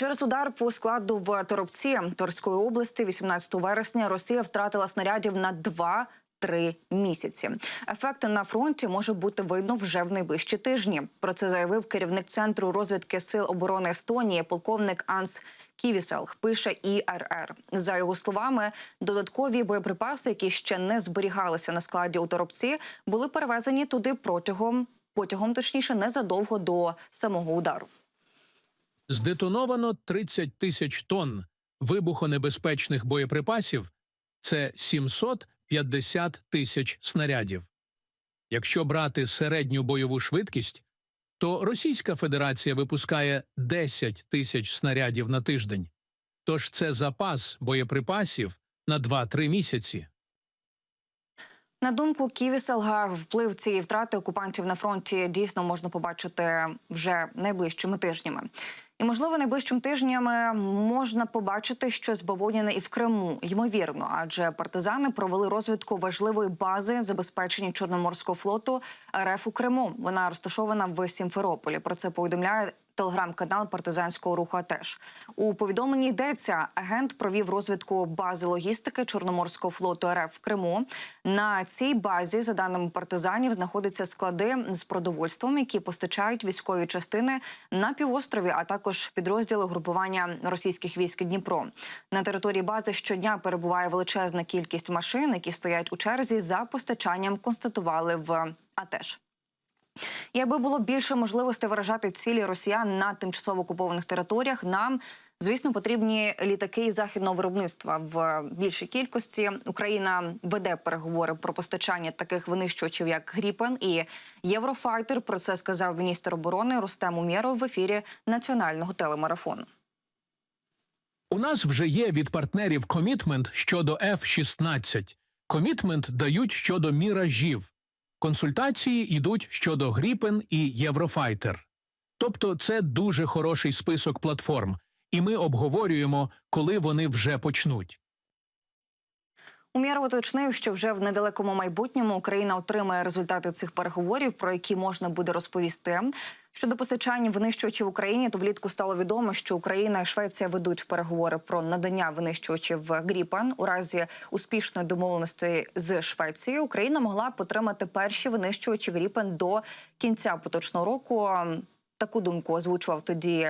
Через удар по складу в Торопці Торської області 18 вересня Росія втратила снарядів на 2-3 місяці. Ефекти на фронті може бути видно вже в найближчі тижні. Про це заявив керівник центру розвідки сил оборони Естонії, полковник Анс Ківіселг. Пише ІРР. За його словами, додаткові боєприпаси, які ще не зберігалися на складі у Торопці, були перевезені туди протягом потягом, точніше, незадовго до самого удару. Здетоновано 30 тисяч тонн вибухонебезпечних боєприпасів це 750 тисяч снарядів. Якщо брати середню бойову швидкість, то Російська Федерація випускає 10 тисяч снарядів на тиждень. Тож це запас боєприпасів на 2-3 місяці. На думку Ківіселга, вплив цієї втрати окупантів на фронті дійсно можна побачити вже найближчими тижнями. І, можливо, найближчим тижнями можна побачити щось бавовняне і в Криму, ймовірно, адже партизани провели розвідку важливої бази забезпечення Чорноморського флоту РФ у Криму. Вона розташована в Сімферополі. Про це повідомляє телеграм-канал партизанського руху. АТЕШ. у повідомленні йдеться, агент провів розвідку бази логістики Чорноморського флоту РФ в Криму. На цій базі, за даними партизанів, знаходяться склади з продовольством, які постачають військові частини на півострові, а також підрозділи групування російських військ Дніпро. На території бази щодня перебуває величезна кількість машин, які стоять у черзі за постачанням. Констатували в АТЕШ. Якби було більше можливостей виражати цілі росіян на тимчасово окупованих територіях, нам звісно потрібні літаки західного виробництва в більшій кількості. Україна веде переговори про постачання таких винищувачів, як Гріпен і Єврофайтер. Про це сказав міністр оборони Рустем Умєров в ефірі національного телемарафону. У нас вже є від партнерів комітмент щодо F-16. Комітмент дають щодо міражів. Консультації йдуть щодо Гріпен і Єврофайтер. Тобто це дуже хороший список платформ, і ми обговорюємо, коли вони вже почнуть. Умєров уточнив, що вже в недалекому майбутньому Україна отримає результати цих переговорів, про які можна буде розповісти. Щодо постачання винищувачів Україні, то влітку стало відомо, що Україна і Швеція ведуть переговори про надання винищувачів Гріпен. У разі успішної домовленості з Швецією Україна могла б отримати перші винищувачі Гріпен до кінця поточного року. Таку думку озвучував тоді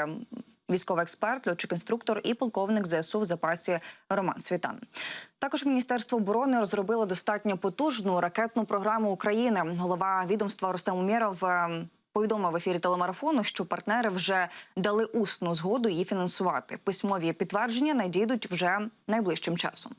військовий експерт, льотчик-інструктор і полковник ЗСУ в запасі Роман Світан. Також Міністерство оборони розробило достатньо потужну ракетну програму України. Голова відомства Рустем Умєров е, повідомив в ефірі телемарафону, що партнери вже дали усну згоду її фінансувати. Письмові підтвердження надійдуть вже найближчим часом.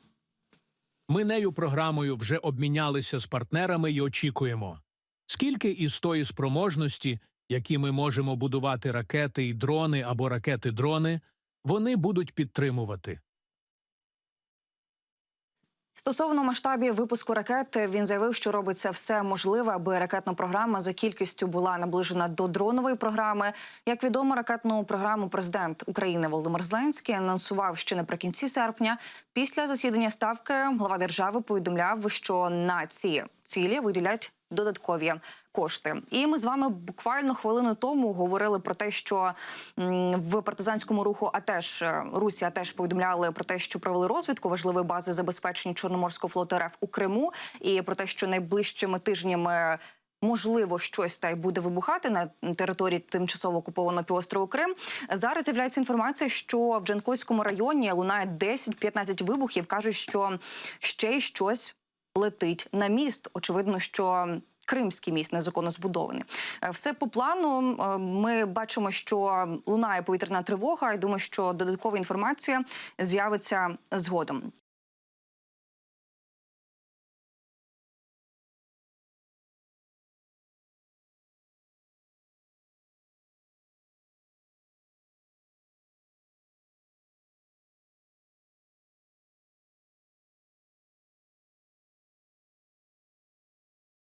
Ми нею програмою вже обмінялися з партнерами і очікуємо, скільки із тої спроможності, які ми можемо будувати ракети і дрони або ракети-дрони, вони будуть підтримувати. Стосовно масштабів випуску ракет, він заявив, що робиться все можливе, аби ракетна програма за кількістю була наближена до дронової програми. Як відомо, ракетну програму президент України Володимир Зеленський анонсував ще наприкінці серпня. Після засідання ставки глава держави повідомляв, що на ці цілі виділять додаткові кошти. І ми з вами буквально хвилину тому говорили про те, що в партизанському руху АТЕШ е, Русі АТЕШ повідомляли про те, що провели розвідку важливої бази забезпечення Чорноморського флоту РФ у Криму, і про те, що найближчими тижнями. Можливо, щось та й буде вибухати на території тимчасово окупованого півострову Крим. Зараз з'являється інформація, що в Джанкойському районі лунає 10-15 вибухів. кажуть, що ще й щось летить на міст. Очевидно, що Кримський міст незаконно збудований. Е, Все по плану. Е, Ми бачимо, що лунає повітряна тривога. і думаю, що додаткова інформація з'явиться згодом.